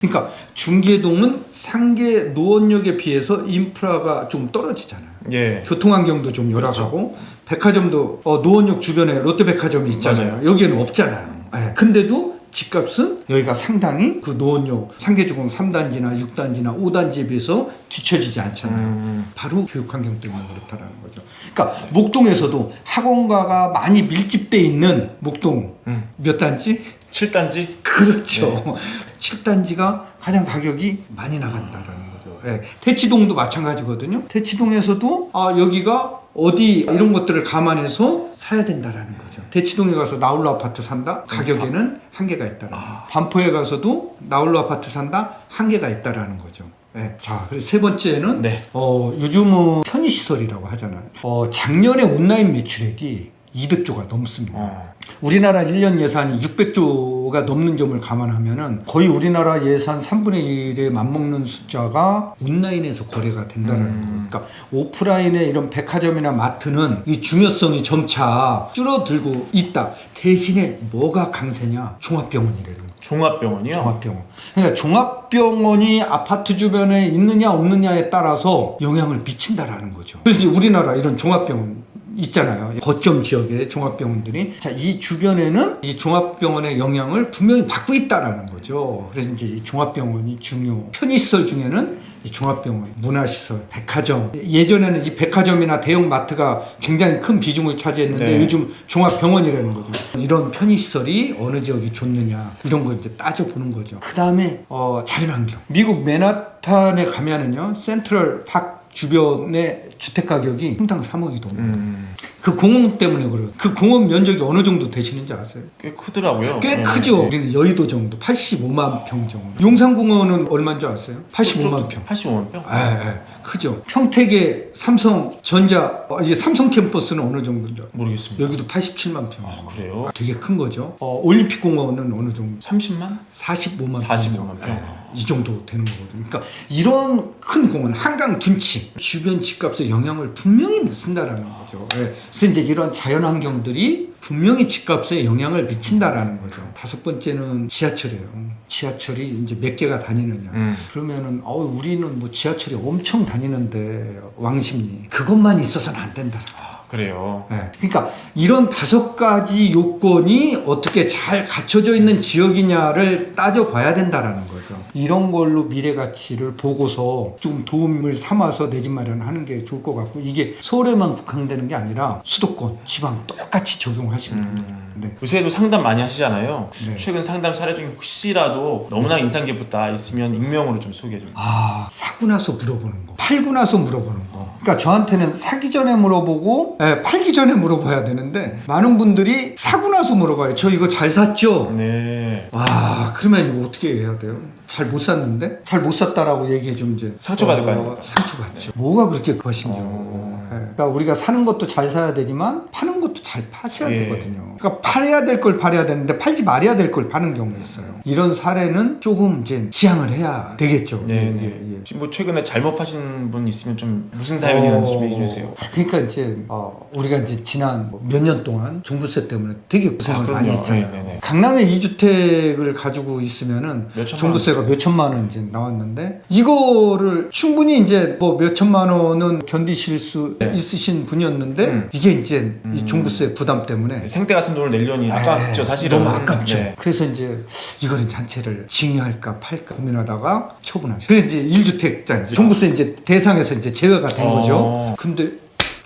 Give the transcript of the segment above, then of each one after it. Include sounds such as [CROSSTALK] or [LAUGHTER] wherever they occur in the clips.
그러니까 중계동은 상계 노원역에 비해서 인프라가 좀 떨어지잖아요. 예. 교통 환경도 좀 열악하고 백화점도 어, 노원역 주변에 롯데백화점이 있잖아요. 맞아요. 여기는 없잖아요. 예. 근데도 집값은 여기가 상당히 그 노원역 상계주공 3단지나 6단지나 5단지에 비해서 뒤처지지 않잖아요. 음. 바로 교육 환경 때문에 그렇다라는 거죠. 그러니까 목동에서도 학원가가 많이 밀집돼 있는 목동 음. 몇 단지? 7단지? 그렇죠. 7단지가 가장 가격이 많이 나간다라는 거죠. 예. 대치동도 마찬가지거든요. 대치동에서도 아 여기가 어디 이런 것들을 감안해서 사야 된다라는 거죠. 대치동에 가서 나홀로 아파트 산다 가격에는 한계가 있다라는 거죠. 반포에 가서도 나홀로 아파트 산다 한계가 있다라는 거죠. 예. 자, 그리고 세 번째는 네. 어, 요즘은 편의시설이라고 하잖아요. 어, 작년에 온라인 매출액이 200조가 넘습니다. 어. 우리나라 1년 예산이 600조가 넘는 점을 감안하면은 거의 우리나라 예산 3분의 1에 맞먹는 숫자가 온라인에서 거래가 된다는 음. 거예요. 그러니까 오프라인의 이런 백화점이나 마트는 이 중요성이 점차 줄어들고 있다. 대신에 뭐가 강세냐? 종합병원이라는. 종합병원이요? 종합병원. 그러니까 종합병원이 아파트 주변에 있느냐 없느냐에 따라서 영향을 미친다라는 거죠. 그래서 이제 우리나라 이런 종합병원 있잖아요. 거점 지역의 종합병원들이 자, 이 주변에는 이 종합병원의 영향을 분명히 받고 있다라는 거죠. 그래서 이제 이 종합병원이 중요. 편의시설 중에는 이 종합병원, 문화시설, 백화점. 예전에는 이 백화점이나 대형 마트가 굉장히 큰 비중을 차지했는데 네. 요즘 종합병원이라는 거죠. 이런 편의시설이 어느 지역이 좋느냐 이런 걸 이제 따져보는 거죠. 그 다음에 어, 자연환경. 미국 맨하탄에 가면은요 센트럴 팍 주변의 주택 가격이 평당 3억이 넘어요. 음. 그 공원 때문에 그래요. 그 공원 면적이 어느 정도 되시는지 아세요? 꽤 크더라고요. 꽤 네. 크죠. 우리는 여의도 정도, 85만 평 정도. 용산공원은 얼마인 줄 아세요? 85만 평. 85만 평? 예, 예, 크죠. 평택의 삼성전자, 어, 이제 삼성 캠퍼스는 어느 정도인지 알아요? 모르겠습니다. 여기도 87만 평. 아, 그래요? 되게 큰 거죠. 어, 올림픽공원은 어느 정도? 30만? 45만, 45만 평. 예, 이 정도 되는 거거든요. 그러니까 이런 큰 공원, 한강 둔치, 주변 집값에 영향을 분명히 미친다라는 거죠. 예, 그래서 이제 이런 자연 환경들이 분명히 집값에 영향을 미친다라는 거죠. 다섯 번째는 지하철이에요. 지하철이 이제 몇 개가 다니느냐. 음. 그러면은 어 우리는 뭐 지하철이 엄청 다니는데 왕십리 그것만 있어서는 안 된다. 아, 그래요. 예. 그러니까 이런 다섯 가지 요건이 어떻게 잘 갖춰져 있는 지역이냐를 따져봐야 된다라는 거 죠. 이런 걸로 미래 가치를 보고서 좀 도움을 삼아서 내 집 마련하는 게 좋을 것 같고 이게 서울에만 국한되는 게 아니라 수도권, 지방 똑같이 적용하시면 됩니다. 음. 네. 요새도 상담 많이 하시잖아요. 네. 최근 상담 사례 중에 혹시라도 너무나 인상 깊었다 있으면 익명으로 좀 소개 좀. 아 사고 나서 물어보는 거, 팔고 나서 물어보는 거. 그러니까 저한테는 사기 전에 물어보고 예, 팔기 전에 물어봐야 되는데 많은 분들이 사고 나서 물어봐요. 저 이거 잘 샀죠? 네. 와 그러면 이거 어떻게 해야 돼요? 잘 못 샀는데 잘 못 샀다라고 얘기해 주면 이제 상처받을 거 아닙니까? 상처받죠. 뭐가 그렇게 것인지. 어. 예. 그러니까 우리가 사는 것도 잘 사야 되지만 파는 것도 잘 파셔야 예. 되거든요. 그러니까 팔아야 될 걸 팔아야 되는데 팔지 말아야 될 걸 파는 경우가 있어요. 이런 사례는 조금 이제 지양을 해야 되겠죠. 네. 예, 네. 예, 예. 혹시 뭐 최근에 잘못 파신 분 있으면 좀 무슨 사연이었는지 좀 얘기해 주세요. 그러니까 이제 어, 우리가 이제 지난 몇 년 동안 종부세 때문에 되게 고생을 아. 많이 했잖아요. 네, 네, 네. 강남에 2주택을 가지고 있으면은 종부세가 몇 천만 원 이제 나왔는데 이거를 충분히 이제 뭐 몇 천만 원은 견디실 수 네. 있으신 분이었는데 음. 이게 이제 이 음. 종부세 부담 때문에 생태 같은 돈을 내려니 아깝죠 네, 사실은. 너무 아깝죠. 네. 그래서 이제 이거는 잔체를 징의할까 팔까 고민하다가 처분하죠. 그래서 이제 1주택자 이제 종부세 이제 대상에서 이제 제외가 된 어. 거죠. 근데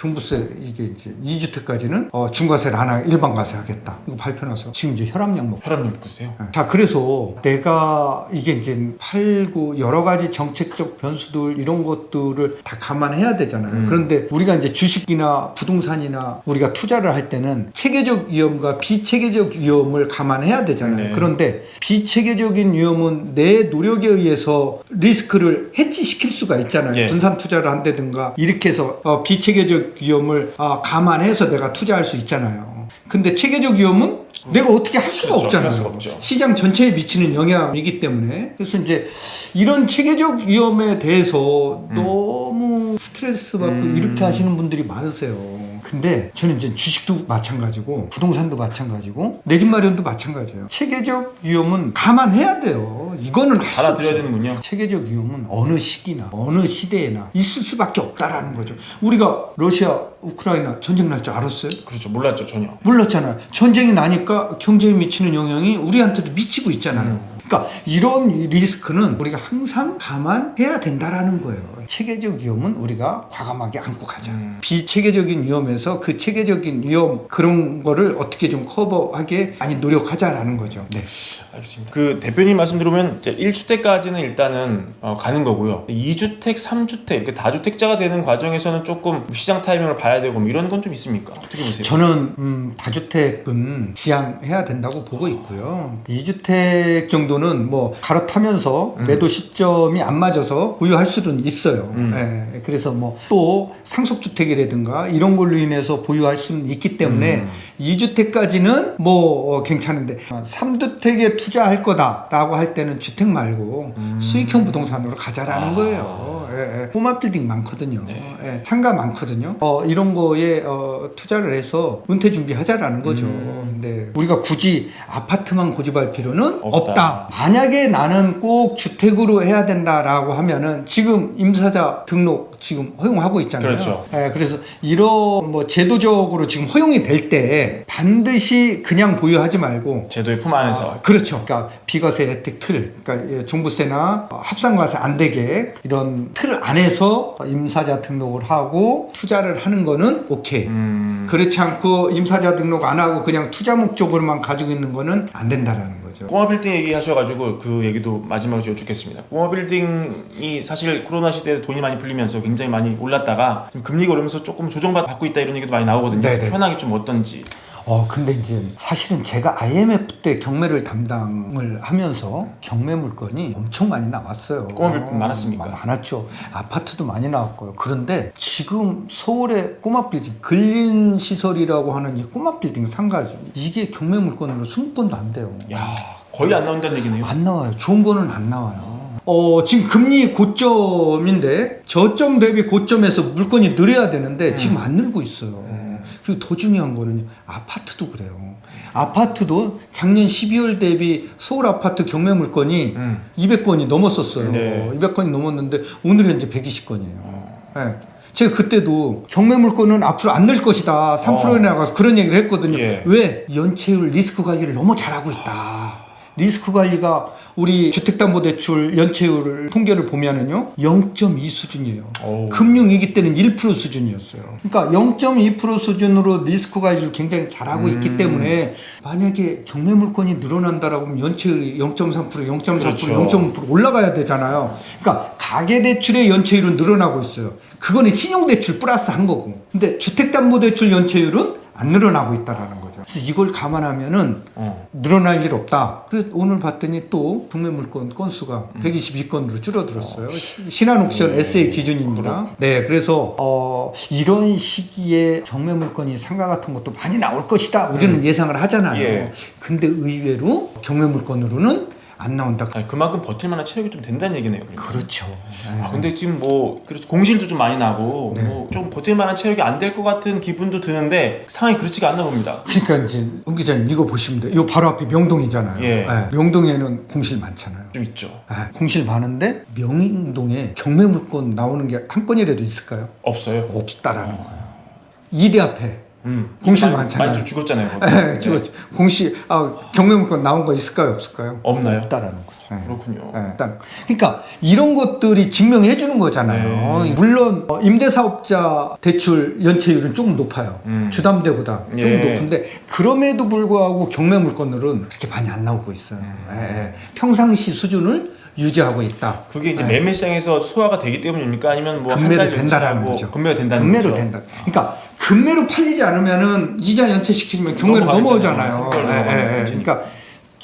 종부세 이게 이제 2주택까지는 어, 중과세를 안 하고 일반 과세 하겠다. 이거 발표 나서 지금 이제 혈압약 먹고 혈압 높으세요? 자, 그래서 내가 이게 이제 팔고 여러 가지 정책적 변수들 이런 것들을 다 감안해야 되잖아요. 음. 그런데 우리가 이제 주식이나 부동산이나 우리가 투자를 할 때는 체계적 위험과 비체계적 위험을 감안해야 되잖아요. 네. 그런데 비체계적인 위험은 내 노력에 의해서 리스크를 해지시킬 수가 있잖아요. 예. 분산 투자를 한다든가 이렇게 해서 어, 비체계적 위험을 아, 감안해서 내가 투자할 수 있잖아요. 근데 체계적 위험은 내가 어떻게 할 수가 그렇죠. 없잖아요. 할 수가 없죠. 시장 전체에 미치는 영향이기 때문에 그래서 이제 이런 체계적 위험에 대해서 너무 스트레스 받고 음. 이렇게 하시는 분들이 많으세요. 근데 저는 이제 주식도 마찬가지고 부동산도 마찬가지고 내 집 마련도 마찬가지예요. 체계적 위험은 감안해야 돼요. 이거는 할수 받아들여야 없어요. 되는군요. 체계적 위험은 어느 시기나 어느 시대에나 있을 수밖에 없다라는 거죠. 우리가 러시아 우크라이나 전쟁 날 줄 알았어요? 그렇죠. 몰랐죠 전혀. 몰랐잖아요. 전쟁이 나니까 경제에 미치는 영향이 우리한테도 미치고 있잖아요. 그러니까 이런 리스크는 우리가 항상 감안해야 된다라는 거예요. 체계적 위험은 우리가 과감하게 안고 가자. 음. 비체계적인 위험에서 그 체계적인 위험 그런 거를 어떻게 좀 커버하게 많이 노력하자라는 거죠. 네. 알겠습니다. 그 대표님 말씀 들으면 이제 1주택까지는 일단은 어, 가는 거고요. 2주택, 3주택 이렇게 다주택자가 되는 과정에서는 조금 시장 타이밍을 봐야 되고 뭐 이런 건 좀 있습니까? 어떻게 보세요? 저는 음, 다주택은 지향해야 된다고 보고 있고요. 2주택 정도는 뭐 갈아타면서 음. 매도 시점이 안 맞아서 보유할 수는 있어요. 음. 예, 그래서 뭐 또 상속주택이라든가 이런 걸로 인해서 보유할 수는 있기 때문에 음. 2주택까지는 뭐 어, 괜찮은데 3주택에 투자할 거다라고 할 때는 주택 말고 음. 수익형 부동산으로 가자라는 아. 거예요. 예, 예. 꼬마 빌딩 많거든요. 네. 예, 상가 많거든요. 어, 이런 거에 어, 투자를 해서 은퇴 준비하자라는 거죠. 음. 근데 우리가 굳이 아파트만 고집할 필요는 없다. 없다. 만약에 나는 꼭 주택으로 해야 된다라고 하면은 지금 임사자 등록 지금 허용하고 있잖아요. 그렇죠. 예, 그래서 이런 뭐 제도적으로 지금 허용이 될 때 반드시 그냥 보유하지 말고 제도의 품 안에서 아, 그렇죠. 그러니까 비과세 혜택 틀, 그러니까 예, 종부세나 합산과세 안 되게 이런 틀 안에서 임사자 등록을 하고 투자를 하는 거는 오케이. 음, 그렇지 않고 임사자 등록 안 하고 그냥 투자 목적으로만 가지고 있는 거는 안 된다라는 거 죠. 꼬마 빌딩 얘기하셔가지고 그 얘기도 마지막으로 여쭙겠습니다. 꼬마 빌딩이 사실 코로나 시대에 돈이 많이 풀리면서 굉장히 많이 올랐다가 지금 금리가 오르면서 조금 조정받고 있다 이런 얘기도 많이 나오거든요. 네네. 편하게 좀 어떤지. 어 근데 이제 사실은 제가 IMF 때 경매를 담당을 하면서 경매 물건이 엄청 많이 나왔어요. 꼬마 빌딩 많았습니까? 어, 많았죠. 아파트도 많이 나왔고요. 그런데 지금 서울의 꼬마 빌딩 근린 시설이라고 하는 이 꼬마 빌딩 상가지 이게 경매 물건으로 20건도 안 돼요. 야 거의 안 나온다는 얘기네요. 안 나와요. 좋은 거는 안 나와요. 어, 지금 금리 고점인데 저점 대비 고점에서 물건이 늘어야 되는데 음. 지금 안 늘고 있어요. 음. 그리고 더 중요한 거는 아파트도 그래요. 아파트도 작년 12월 대비 서울 아파트 경매 물건이 음. 200건이 넘었었어요. 네. 200건이 넘었는데 오늘 현재 120건이에요. 어. 네. 제가 그때도 경매 물건은 앞으로 안 늘 것이다. 3%에 어. 나가서 그런 얘기를 했거든요. 예. 왜? 연체율 리스크 관리를 너무 잘하고 있다. 리스크 관리가 우리 주택담보대출 연체율 통계를 보면은요 0.2 수준이에요. 어우. 금융위기 때는 1% 수준이었어요. 그러니까 0.2% 수준으로 리스크 관리를 굉장히 잘하고 음. 있기 때문에 만약에 경매 물건이 늘어난다라고 하면 연체율이 0.3%, 0.4%, 그렇죠. 0.5% 올라가야 되잖아요. 그러니까 가계대출의 연체율은 늘어나고 있어요. 그거는 신용대출 플러스 한 거고. 근데 주택담보대출 연체율은 안 늘어나고 있다라는 거죠. 그래서 이걸 감안하면은 어. 늘어날 일 없다. 그래서 오늘 봤더니 또 경매 물건 건수가 음. 122건으로 줄어들었어요. 시- 신한 옥션 네. SA 기준입니다. 네, 그래서 어, 이런 시기에 경매 물건이 상가 같은 것도 많이 나올 것이다. 우리는 예상을 하잖아요. 예. 근데 의외로 경매 물건으로는 안 나온다. 아니, 그만큼 버틸 만한 체력이 좀 된다는 얘기네요. 그러니까. 그렇죠. 아, 근데 지금 뭐 그래서 공실도 좀 많이 나고 네. 뭐 좀 버틸 만한 체력이 안 될 것 같은 기분도 드는데 상황이 그렇지가 않나 봅니다. 그러니까 이제 홍 기자님 이거 보시면 돼요. 이 바로 앞이 명동이잖아요. 예. 명동에는 공실 많잖아요. 좀 있죠. 아, 공실 많은데 명동에 경매 물건 나오는 게 한 건이라도 있을까요? 없어요. 없다라는 거예요. 이대 앞에 음. 공실 많이, 많잖아요. 많이 좀 죽었잖아요. 거기. 예, [LAUGHS] 죽었죠. 공시 아, 경매 물건 나온 거 있을까요, 없을까요? 없나요? 없다라는 거죠. 예. 그렇군요. 예, 일단 그러니까 이런 것들이 증명해 주는 거잖아요. 네. 물론 어, 임대사업자 대출 연체율은 조금 높아요. 음. 주담대보다 조금 예. 높은데 그럼에도 불구하고 경매 물건들은 그렇게 많이 안 나오고 있어요. 음. 예, 예. 평상시 수준을 유지하고 있다. 그게 이제 예. 매매 시장에서 소화가 되기 때문입니까? 아니면 뭐 금매로 한달 된다라는 연체하고 거죠. 금매가 된다는 금매로 거죠. 된다. 그러니까 금매로 팔리지 않으면은 이자 연체시키면 경매로 넘어가잖아요. 넘어오잖아요. 상가로 예, 넘어가는 예, 예. 문제니까. 그러니까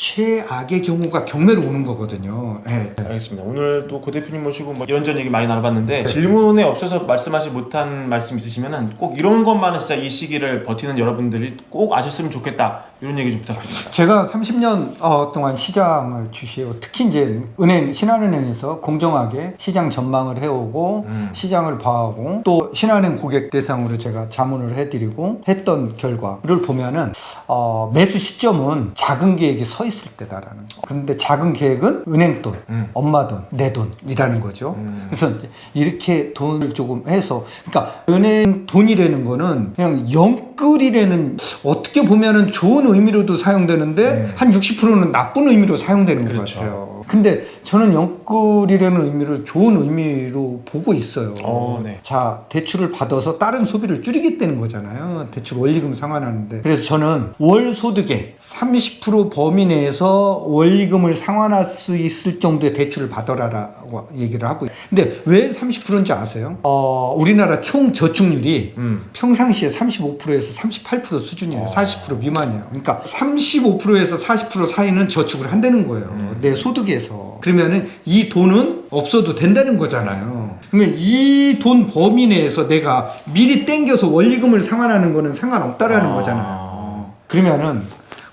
최악의 경우가 경매로 오는 거거든요. 예. 알겠습니다. 오늘 또 고 대표님 모시고 뭐 이런저런 얘기 많이 나눠봤는데 질문에 없어서 말씀하시 못한 말씀 있으시면은 꼭 이런 것만은 진짜 이 시기를 버티는 여러분들이 꼭 아셨으면 좋겠다 이런 얘기 좀 부탁드립니다. 제가 30년 어, 동안 시장을 주시고 특히 이제 은행 신한은행에서 공정하게 시장 전망을 해오고 음. 시장을 봐오고 또 신한은행 고객 대상으로 제가 자문을 해드리고 했던 결과를 보면은 어, 매수 시점은 작은 계획이 서 있을 때다라는 거. 그런데 작은 계획은 은행 돈, 음. 엄마 돈, 내 돈이라는 거죠. 음. 그래서 이렇게 돈을 조금 해서 그러니까 은행 돈이라는 거는 그냥 영끌이라는 어떻게 보면은 좋은 의미로도 사용되는데 음. 한 60%는 나쁜 의미로 사용되는 것 그렇죠. 같아요. 근데 저는 영끌이라는 의미를 좋은 의미로 보고 있어요. 어, 네. 자, 대출을 받아서 다른 소비를 줄이겠다는 거잖아요. 대출 원리금 상환하는데. 그래서 저는 월 소득의 30% 범위 내에서 원리금을 상환할 수 있을 정도의 대출을 받아라 얘기를 하고. 있- 근데 왜 30%인지 아세요? 어, 우리나라 총 저축률이 음. 평상시에 35%에서 38% 수준이에요. 어. 40% 미만이에요. 그러니까 35%에서 40% 사이는 저축을 한다는 거예요. 음. 내 소득에서. 그러면은 이 돈은 없어도 된다는 거잖아요. 그러면 이 돈 범위 내에서 내가 미리 땡겨서 원리금을 상환하는 거는 상관없다라는 아. 거잖아요. 그러면은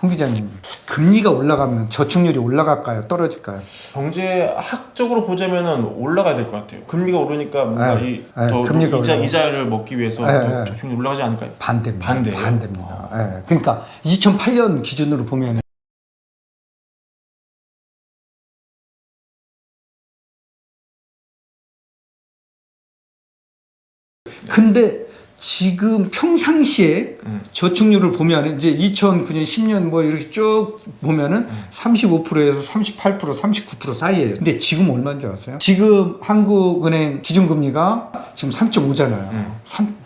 홍 기자님, 금리가 올라가면 저축률이 올라갈까요? 떨어질까요? 경제학적으로 보자면은 올라가야 될 것 같아요. 금리가 오르니까 뭔가 네. 이 네, 더 금리가 이자 올라가. 이자를 먹기 위해서 네, 더 네. 저축률 올라가지 않을까요? 반대입니다. 반대예요? 반대입니다. 예. 그러니까 2008년 기준으로 보면 근데 지금 평상시에 음. 저축률을 보면 이제 2009년 10년 뭐 이렇게 쭉 보면은 음. 35%에서 38% 39% 사이에요. 근데 지금 얼마인 줄 아세요? 지금 한국은행 기준금리가 지금 3.5잖아요. 음.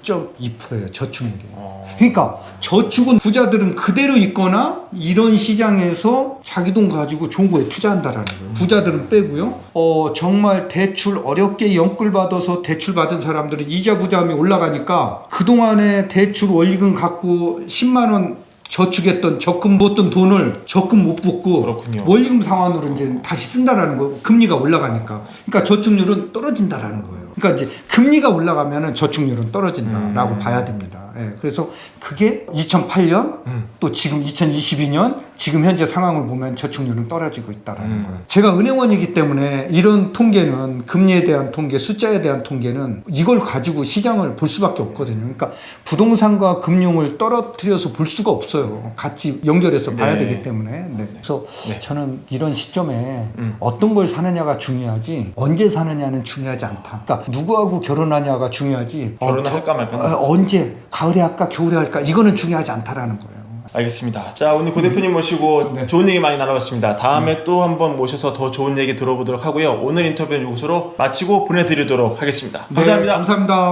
3.2%예요. 저축률이. 어. 그러니까 저축은 부자들은 그대로 있거나 이런 시장에서 자기 돈 가지고 좋은 거에 투자한다라는 거예요. 부자들은 빼고요. 어 정말 대출 어렵게 연끌 받아서 대출 받은 사람들은 이자 부담이 올라가니까 그 동안에 대출 원리금 갖고 10만 원 저축했던 적금 뒀던 돈을 적금 못 붓고 그렇군요. 원리금 상환으로 이제 다시 쓴다라는 거 금리가 올라가니까 그러니까 저축률은 떨어진다라는 거예요. 그러니까 이제 금리가 올라가면은 저축률은 떨어진다라고 음. 봐야 됩니다. 예, 그래서 그게 2008년 음. 또 지금 2022년 지금 현재 상황을 보면 저축률은 떨어지고 있다라는 음. 거예요. 제가 은행원이기 때문에 이런 통계는 금리에 대한 통계, 숫자에 대한 통계는 이걸 가지고 시장을 볼 수밖에 없거든요. 그러니까 부동산과 금융을 떨어뜨려서 볼 수가 없어요. 같이 연결해서 봐야 네. 되기 때문에. 네. 그래서 네. 저는 이런 시점에 음. 어떤 걸 사느냐가 중요하지 언제 사느냐는 중요하지 않다. 그러니까 누구하고 결혼하냐가 중요하지. 어, 결혼을 저- 할까 말까? 어, 언제 가을에 할까 겨울에 할까 이거는 중요하지 않다라는 거예요. 알겠습니다. 자 오늘 고 대표님 모시고 네. 좋은 얘기 많이 나눠봤습니다. 다음에 또 한번 모셔서 더 좋은 얘기 들어보도록 하고요. 오늘 인터뷰는 이것으로 마치고 보내드리도록 하겠습니다. 감사합니다. 네, 감사합니다.